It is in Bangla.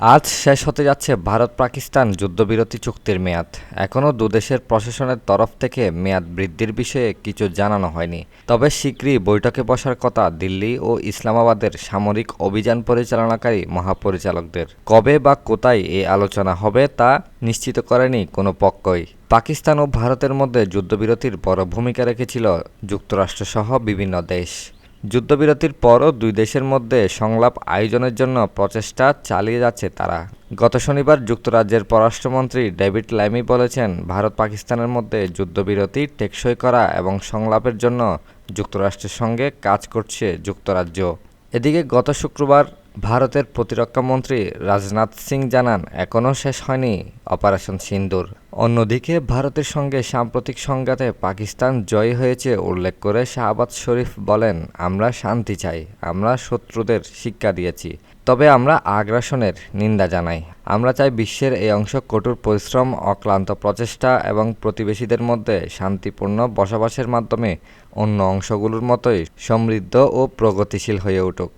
আজ শেষ হতে যাচ্ছে ভারত পাকিস্তান যুদ্ধবিরতি চুক্তির মেয়াদ। এখনও দুদেশের প্রশাসনের তরফ থেকে মেয়াদ বৃদ্ধির বিষয়ে কিছু জানানো হয়নি। তবে শীঘ্রই বৈঠকে বসার কথা দিল্লি ও ইসলামাবাদের সামরিক অভিযান পরিচালনাকারী মহাপরিচালকদের। কবে বা কোথায় এই আলোচনা হবে তা নিশ্চিত করেনি কোনো পক্ষই। পাকিস্তান ও ভারতের মধ্যে যুদ্ধবিরতির বড় ভূমিকা রেখেছিল যুক্তরাষ্ট্রসহ বিভিন্ন দেশ। যুদ্ধবিরতির পরও দুই দেশের মধ্যে সংলাপ আয়োজনের জন্য প্রচেষ্টা চালিয়ে যাচ্ছে তারা। গত শনিবার যুক্তরাজ্যের পররাষ্ট্রমন্ত্রী ডেভিড ল্যামি বলেছেন, ভারত পাকিস্তানের মধ্যে যুদ্ধবিরতি টেকসই করা এবং সংলাপের জন্য যুক্তরাষ্ট্রের সঙ্গে কাজ করছে যুক্তরাজ্য। এদিকে গত শুক্রবার ভারতের প্রতিরক্ষামন্ত্রী রাজনাথ সিং জানান, এখনও শেষ হয়নি অপারেশন সিন্দুর। অন্যদিকে ভারতের সঙ্গে সাম্প্রতিক সংঘাতে পাকিস্তান জয়ী হয়েছে উল্লেখ করে শাহবাজ শরীফ বলেন, আমরা শান্তি চাই, আমরা শত্রুদের শিক্ষা দিয়েছি, তবে আমরা আগ্রাসনের নিন্দা জানাই। আমরা চাই বিশ্বের এই অংশ কঠোর পরিশ্রম, অক্লান্ত প্রচেষ্টা এবং প্রতিবেশীদের মধ্যে শান্তিপূর্ণ বসবাসের মাধ্যমে অন্য অংশগুলোর মতোই সমৃদ্ধ ও প্রগতিশীল হয়ে উঠুক।